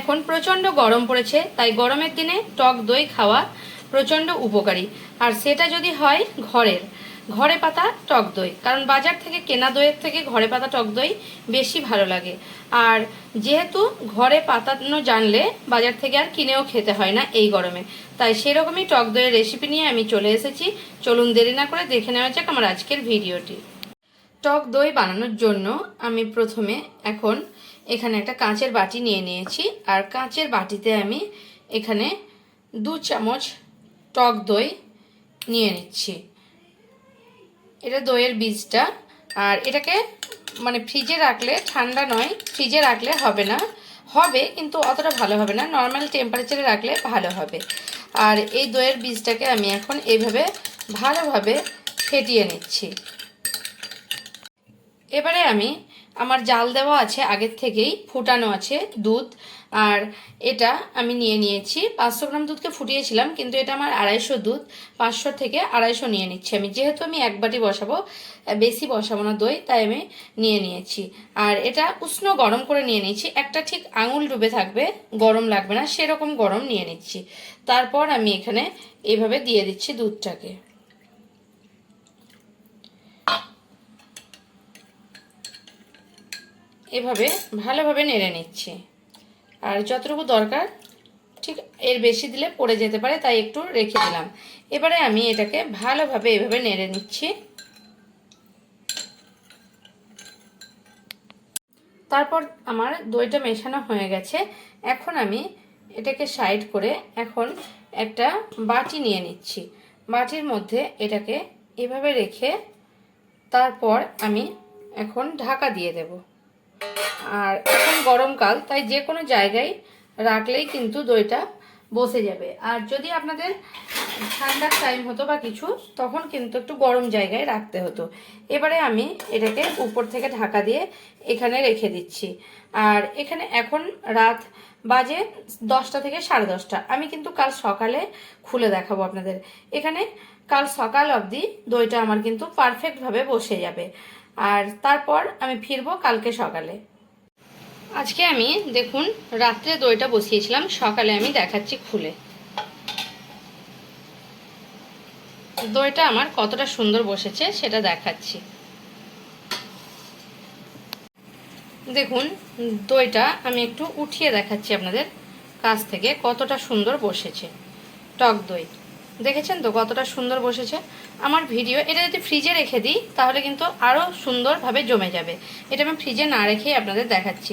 এখন প্রচণ্ড গরম পড়েছে, তাই গরমের দিনে টক দই খাওয়া প্রচণ্ড উপকারী। আর সেটা যদি হয় ঘরের, ঘরে পাতা টক দই, কারণ বাজার থেকে কেনা দইয়ের থেকে ঘরে পাতা টক দই বেশি ভালো লাগে। আর যেহেতু ঘরে পাতানো জানলে বাজার থেকে আর কিনেও খেতে হয় না এই গরমে। তাই সেরকমই টক দইয়ের রেসিপি নিয়ে আমি চলে এসেছি। চলুন দেরি না করে দেখে নেওয়া যাক আমার আজকের ভিডিওটি। টক দই বানানোর জন্য আমি প্রথমে এখন এখানে একটা কাঁচের বাটি নিয়ে নিয়েছি। আর কাঁচের বাটিতে আমি এখানে দু চামচ টক দই নিয়ে নিচ্ছি। এটা দইয়ের বীজটা। আর এটাকে মানে ফ্রিজে রাখলে ঠান্ডা নয়, ফ্রিজে রাখলে হবে না। হবে, কিন্তু অতটা ভালো হবে না। নর্মাল টেম্পারেচারে রাখলে ভালো হবে। আর এই দইয়ের বীজটাকে আমি এখন এইভাবে ভালোভাবে ফেটিয়ে নিচ্ছি। এবারে আমি আমার জাল দেওয়া আছে আগের থেকেই, ফুটানো আছে দুধ, আর এটা আমি নিয়ে নিয়েছি। পাঁচশো গ্রাম দুধকে ফুটিয়েছিলাম, কিন্তু এটা আমার আড়াইশো দুধ, পাঁচশো থেকে আড়াইশো নিয়ে নিচ্ছি আমি। যেহেতু আমি এক বাটি বসাবো বেশি বসাবো না দই, তাই আমি নিয়ে নিয়েছি। আর এটা উষ্ণ গরম করে নিয়ে নিচ্ছি একটা ঠিক আঙুল ডুবে থাকবে, গরম লাগবে না, সেরকম গরম নিয়ে নিচ্ছি। তারপর আমি এখানে এইভাবে দিয়ে দিচ্ছি দুধটাকে। এভাবে ভালোভাবে নেড়ে নিচ্ছি। আর যতটুকু দরকার, ঠিক এর বেশি দিলে পড়ে যেতে পারে, তাই একটু রেখে দিলাম। এবারে আমি এটাকে ভালোভাবে এভাবে নেড়ে নিচ্ছি। তারপর আমার দইটা মেশানো হয়ে গেছে। এখন আমি এটাকে সাইড করে এখন একটা বাটি নিয়ে নিচ্ছি। বাটির মধ্যে এটাকে এভাবে রেখে তারপর আমি এখন ঢাকা দিয়ে দেবো। আর এখন গরমকাল তাই যে কোনো জায়গায় রাখলেই কিন্তু দইটা বসে যাবে। আর যদি আপনাদের ঠান্ডার টাইম হতো বা কিছু, তখন কিন্তু একটু গরম জায়গায় রাখতে হতো। এবারে আমি এটাকে উপর থেকে ঢাকা দিয়ে এখানে রেখে দিচ্ছি। আর এখানে এখন রাত বাজে দশটা থেকে সাড়ে দশটা। আমি কিন্তু কাল সকালে খুলে দেখাবো আপনাদের। এখানে কাল সকাল অবধি দইটা আমার কিন্তু পারফেক্টভাবে বসে যাবে। আর তারপর আমি ফিরবো কালকে সকালে। আজকে আমি, দেখুন, রাত্রে দইটা বসিয়েছিলাম, সকালে আমি দেখাচ্ছি খুলে। দইটা আমার কতটা সুন্দর বসেছে, সেটা দেখাচ্ছি। দেখুন, দইটা আমি একটু উঠিয়ে দেখাচ্ছি আপনাদের কাছ থেকে, কতটা সুন্দর বসেছে, টক দই। দেখেছেন তো কতটা সুন্দর বসেছে? আমার ভিডিও, এটা যদি ফ্রিজে রেখে দিই, তাহলে কিন্তু আরও সুন্দরভাবে জমে যাবে। এটা আমি ফ্রিজে না রেখেই আপনাদের দেখাচ্ছি।